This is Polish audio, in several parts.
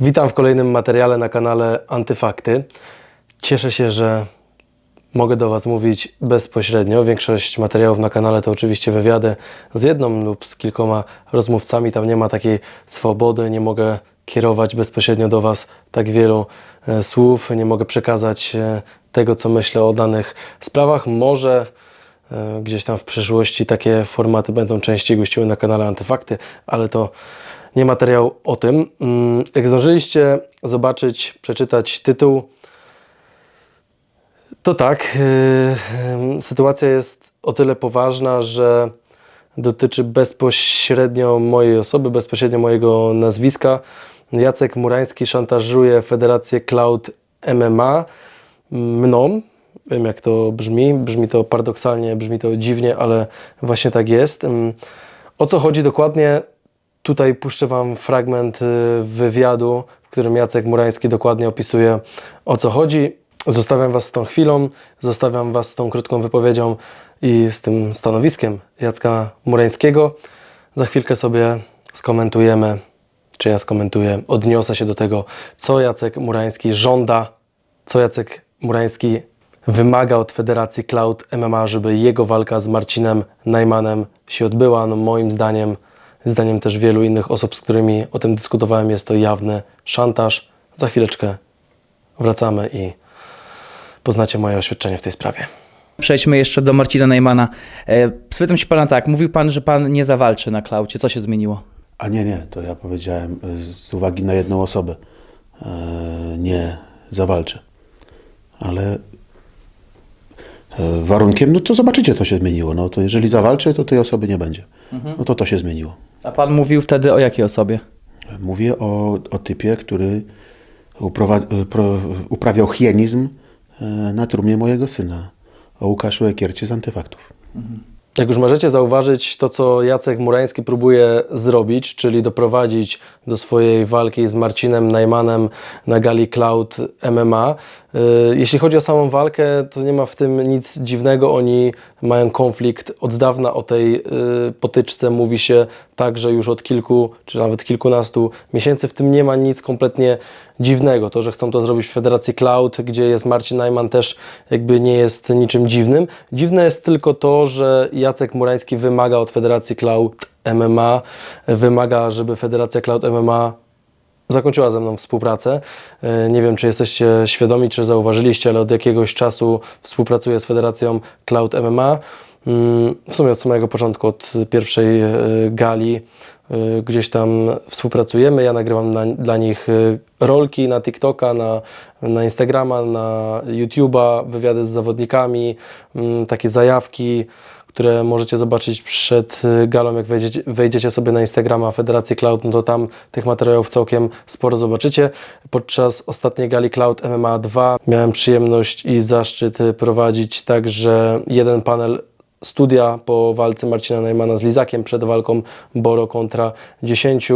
Witam w kolejnym materiale na kanale Antyfakty. Cieszę się, że mogę do Was mówić bezpośrednio. Większość materiałów na kanale to oczywiście wywiady z jedną lub z kilkoma rozmówcami. Tam nie ma takiej swobody, nie mogę kierować bezpośrednio do Was tak wielu e, słów, nie mogę przekazać e, tego, co myślę o danych sprawach. Może e, gdzieś tam w przyszłości takie formaty będą częściej gościły na kanale Antyfakty, ale to nie materiał o tym. Mm, Jak zdążyliście zobaczyć, przeczytać tytuł, to tak, yy, yy, sytuacja jest o tyle poważna, że dotyczy bezpośrednio mojej osoby, bezpośrednio mojego nazwiska. Jacek Murański szantażuje Federację Cloud MMA mną. Wiem jak to brzmi, brzmi to paradoksalnie, brzmi to dziwnie, ale właśnie tak jest. Ym, O co chodzi dokładnie? Tutaj puszczę Wam fragment y, wywiadu, w którym Jacek Murański dokładnie opisuje o co chodzi. Zostawiam Was z tą chwilą, zostawiam Was z tą krótką wypowiedzią i z tym stanowiskiem Jacka Murańskiego. Za chwilkę sobie skomentujemy, czy ja skomentuję, odniosę się do tego, co Jacek Murański żąda, co Jacek Murański wymaga od Federacji Cloud MMA, żeby jego walka z Marcinem Najmanem się odbyła. No moim zdaniem, zdaniem też wielu innych osób, z którymi o tym dyskutowałem, jest to jawny szantaż. Za chwileczkę wracamy i poznacie moje oświadczenie w tej sprawie. Przejdźmy jeszcze do Marcina Najmana. E, Spytam się pana tak, mówił pan, że pan nie zawalczy na klaucie. Co się zmieniło? A nie, nie, to ja powiedziałem y, z uwagi na jedną osobę. e, Nie zawalczę. Ale e, warunkiem, no to zobaczycie, co się zmieniło. No to jeżeli zawalczę, to tej osoby nie będzie. No to to się zmieniło. A pan mówił wtedy o jakiej osobie? Mówię o, o typie, który pro, uprawiał hienizm e, na trumnie mojego syna. O Łukaszu Ekiercie z Antyfaktów. Jak już możecie zauważyć, to co Jacek Murański próbuje zrobić, czyli doprowadzić do swojej walki z Marcinem Najmanem na gali Cloud MMA. Yy, Jeśli chodzi o samą walkę, to nie ma w tym nic dziwnego. Oni mają konflikt od dawna o tej yy, potyczce. Mówi się także już od kilku, czy nawet kilkunastu miesięcy. W tym nie ma nic kompletnie dziwnego. To, że chcą to zrobić w Federacji Cloud, gdzie jest Marcin Najman, też jakby nie jest niczym dziwnym. Dziwne jest tylko to, że Jacek Murański wymaga od Federacji Cloud MMA, wymaga, żeby Federacja Cloud MMA zakończyła ze mną współpracę. E, Nie wiem, czy jesteście świadomi, czy zauważyliście, ale od jakiegoś czasu współpracuję z Federacją Cloud MMA. Mm, W sumie od samego początku, od pierwszej e, gali e, gdzieś tam współpracujemy. Ja nagrywam na, dla nich rolki na TikToka, na, na Instagrama, na YouTube'a, wywiady z zawodnikami, mm, takie zajawki, które możecie zobaczyć przed y, galą, jak wejdziecie, wejdziecie sobie na Instagrama Federacji Cloud, no to tam tych materiałów całkiem sporo zobaczycie. Podczas ostatniej gali Cloud MMA 2 miałem przyjemność i zaszczyt y, prowadzić także jeden panel studia po walce Marcina Najmana z Lizakiem przed walką Boro kontra 10.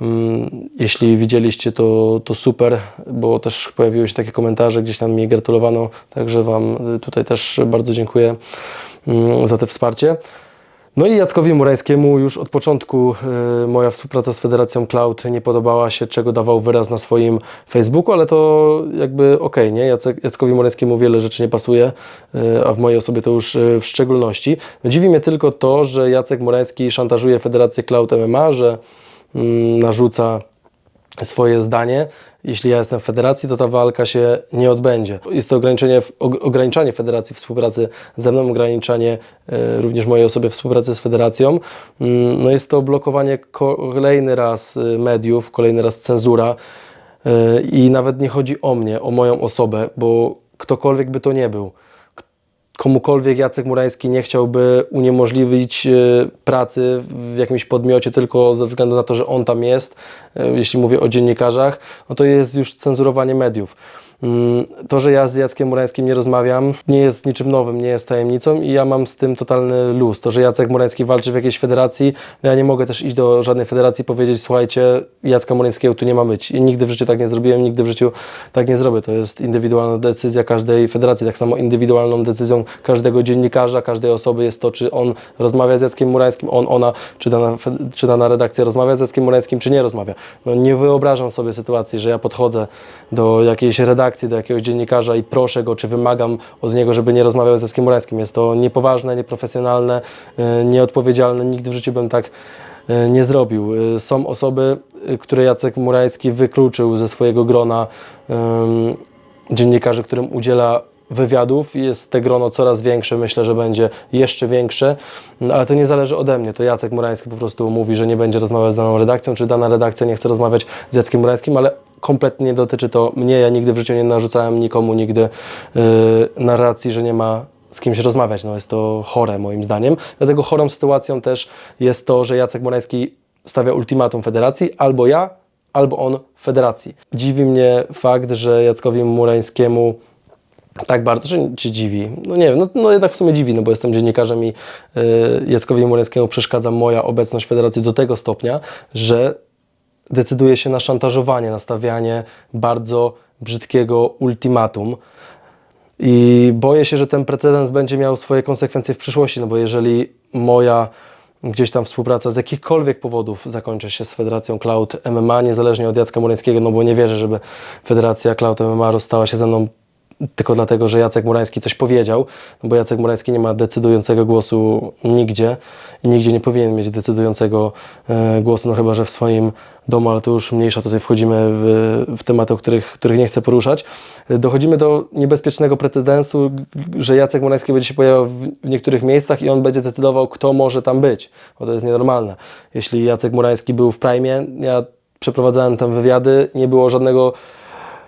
Mm, Jeśli widzieliście to, to super, bo też pojawiły się takie komentarze, gdzieś tam mi gratulowano, także Wam tutaj też bardzo dziękuję mm, za te wsparcie. No i Jackowi Murańskiemu już od początku y, moja współpraca z Federacją Cloud nie podobała się, czego dawał wyraz na swoim Facebooku, ale to jakby okej, nie? Jacek, Jackowi Murańskiemu wiele rzeczy nie pasuje, y, a w mojej osobie to już y, w szczególności. No, dziwi mnie tylko to, że Jacek Murański szantażuje Federację Cloud MMA, że mm, narzuca swoje zdanie. Jeśli ja jestem w federacji, to ta walka się nie odbędzie. Jest to ograniczenie, og- ograniczanie federacji współpracy ze mną, ograniczanie e, również mojej osoby współpracy z federacją. Mm, No jest to blokowanie kolejny raz e, mediów, kolejny raz cenzura E, i nawet nie chodzi o mnie, o moją osobę, bo ktokolwiek by to nie był komukolwiek Jacek Murański nie chciałby uniemożliwić e, pracy w jakimś podmiocie tylko ze względu na to, że on tam jest, e, jeśli mówię o dziennikarzach, no to jest już cenzurowanie mediów. Mm, To, że ja z Jackiem Murańskim nie rozmawiam, nie jest niczym nowym, nie jest tajemnicą i ja mam z tym totalny luz. To, że Jacek Murański walczy w jakiejś federacji, no ja nie mogę też iść do żadnej federacji i powiedzieć, słuchajcie, Jacka Murańskiego tu nie ma być. I nigdy w życiu tak nie zrobiłem, nigdy w życiu tak nie zrobię. To jest indywidualna decyzja każdej federacji. Tak samo indywidualną decyzją każdego dziennikarza, każdej osoby jest to, czy on rozmawia z Jackiem Murańskim, on, ona, czy dana, czy dana redakcja rozmawia z Jackiem Murańskim, czy nie rozmawia. No nie wyobrażam sobie sytuacji, że ja podchodzę do jakiejś redakcji, do jakiegoś dziennikarza i proszę go, czy wymagam od niego, żeby nie rozmawiał z Jackiem Murańskim. Jest to niepoważne, nieprofesjonalne, yy, nieodpowiedzialne. Nigdy w życiu bym tak yy, nie zrobił. Yy, Są osoby, które Jacek Murański wykluczył ze swojego grona dziennikarzy, którym udziela wywiadów. Jest te grono coraz większe, myślę, że będzie jeszcze większe, No, ale to nie zależy ode mnie. To Jacek Murański po prostu mówi, że nie będzie rozmawiać z daną redakcją, czy dana redakcja nie chce rozmawiać z Jackiem Murańskim, ale kompletnie nie dotyczy to mnie. Ja nigdy w życiu nie narzucałem nikomu nigdy yy, narracji, że nie ma z kimś rozmawiać. No jest to chore moim zdaniem. Dlatego chorą sytuacją też jest to, że Jacek Murański stawia ultimatum federacji albo ja, albo on federacji. Dziwi mnie fakt, że Jackowi Murańskiemu tak bardzo, czy, czy dziwi? No nie wiem, no, no jednak w sumie dziwi, no bo jestem dziennikarzem i y, Jackowi Murańskiemu przeszkadza moja obecność w federacji do tego stopnia, że decyduje się na szantażowanie, na stawianie bardzo brzydkiego ultimatum. I boję się, że ten precedens będzie miał swoje konsekwencje w przyszłości, no bo jeżeli moja gdzieś tam współpraca z jakichkolwiek powodów zakończy się z Federacją Cloud MMA, niezależnie od Jacka Murańskiego, no bo nie wierzę, żeby Federacja Cloud MMA rozstała się ze mną tylko dlatego, że Jacek Murański coś powiedział, no bo Jacek Murański nie ma decydującego głosu nigdzie i nigdzie nie powinien mieć decydującego e, głosu, no chyba, że w swoim domu, ale to już mniejsza, tutaj wchodzimy w, w tematy, o których, których nie chcę poruszać. E, Dochodzimy do niebezpiecznego precedensu, że Jacek Murański będzie się pojawiał w niektórych miejscach i on będzie decydował, kto może tam być, bo to jest nienormalne. Jeśli Jacek Murański był w Prime, ja przeprowadzałem tam wywiady, nie było żadnego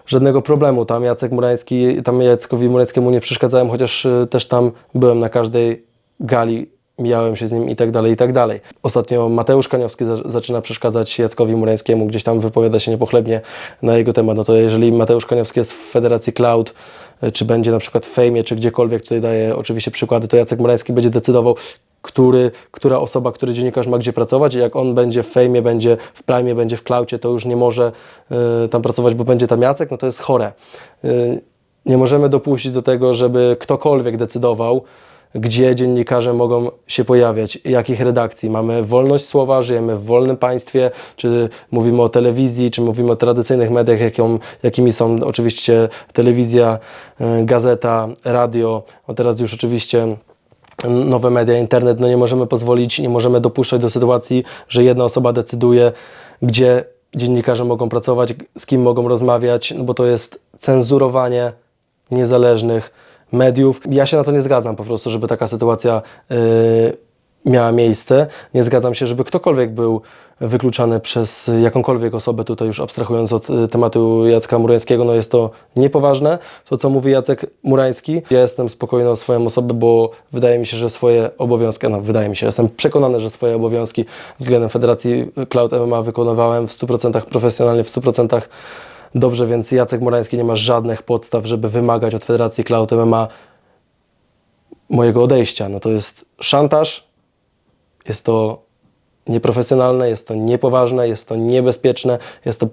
żadnego problemu. Tam Jacek Murański, tam Jackowi Murańskiemu nie przeszkadzałem, chociaż y, też tam byłem na każdej gali, mijałem się z nim i tak dalej, i tak dalej. Ostatnio Mateusz Kaniowski za, zaczyna przeszkadzać Jackowi Murańskiemu, gdzieś tam wypowiada się niepochlebnie na jego temat. No to jeżeli Mateusz Kaniowski jest w Federacji Cloud, y, czy będzie na przykład w Fejmie, czy gdziekolwiek, tutaj daję oczywiście przykłady, to Jacek Murański będzie decydował, który, która osoba, który dziennikarz ma gdzie pracować i jak on będzie w fejmie, będzie w prime, będzie w klaucie, to już nie może y, tam pracować, bo będzie tam Jacek, no to jest chore. Y, nie możemy dopuścić do tego, żeby ktokolwiek decydował, gdzie dziennikarze mogą się pojawiać, jakich redakcji. Mamy wolność słowa, żyjemy w wolnym państwie, czy mówimy o telewizji, czy mówimy o tradycyjnych mediach, jaką, jakimi są oczywiście telewizja, y, gazeta, radio, a teraz już oczywiście nowe media, internet, no nie możemy pozwolić, nie możemy dopuszczać do sytuacji, że jedna osoba decyduje, gdzie dziennikarze mogą pracować, z kim mogą rozmawiać, no bo to jest cenzurowanie niezależnych mediów. Ja się na to nie zgadzam po prostu, żeby taka sytuacja yy, miała miejsce. Nie zgadzam się, żeby ktokolwiek był wykluczany przez jakąkolwiek osobę, tutaj już abstrahując od y, tematu Jacka Murańskiego, no jest to niepoważne, to co mówi Jacek Murański. Ja jestem spokojny o swoją osobę, bo wydaje mi się, że swoje obowiązki, no wydaje mi się, jestem przekonany, że swoje obowiązki względem Federacji Cloud MMA wykonywałem w 100% profesjonalnie, w 100% dobrze, więc Jacek Murański nie ma żadnych podstaw, żeby wymagać od Federacji Cloud MMA mojego odejścia. No to jest szantaż, jest to nieprofesjonalne, jest to niepoważne, jest to niebezpieczne, jest to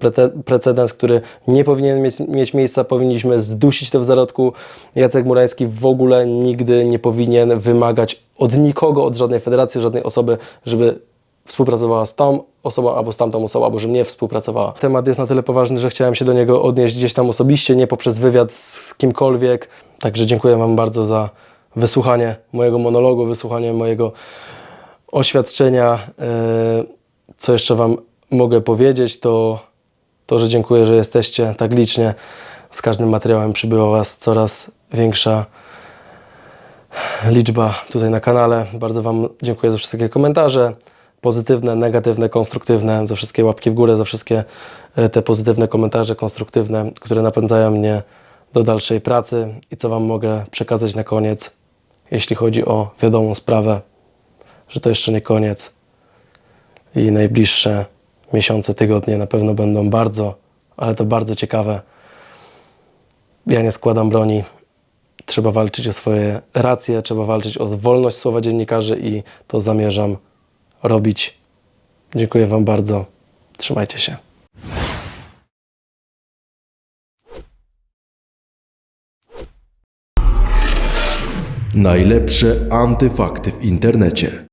precedens, który nie powinien mieć, mieć miejsca, powinniśmy zdusić to w zarodku. Jacek Murański w ogóle nigdy nie powinien wymagać od nikogo, od żadnej federacji, żadnej osoby, żeby współpracowała z tą osobą albo z tamtą osobą, albo że nie współpracowała. Temat jest na tyle poważny, że chciałem się do niego odnieść gdzieś tam osobiście, nie poprzez wywiad z kimkolwiek. Także dziękuję Wam bardzo za wysłuchanie mojego monologu, wysłuchanie mojego oświadczenia. E, Co jeszcze Wam mogę powiedzieć, to to, że dziękuję, że jesteście tak licznie. Z każdym materiałem przybyła Was coraz większa liczba tutaj na kanale. Bardzo Wam dziękuję za wszystkie komentarze. Pozytywne, negatywne, konstruktywne, za wszystkie łapki w górę, za wszystkie e, te pozytywne komentarze, konstruktywne, które napędzają mnie do dalszej pracy. I co Wam mogę przekazać na koniec, jeśli chodzi o wiadomą sprawę, że to jeszcze nie koniec i najbliższe miesiące, tygodnie na pewno będą bardzo, ale to bardzo ciekawe. Ja nie składam broni. Trzeba walczyć o swoje racje, trzeba walczyć o wolność słowa dziennikarzy i to zamierzam robić. Dziękuję Wam bardzo. Trzymajcie się. Najlepsze antyfakty w internecie.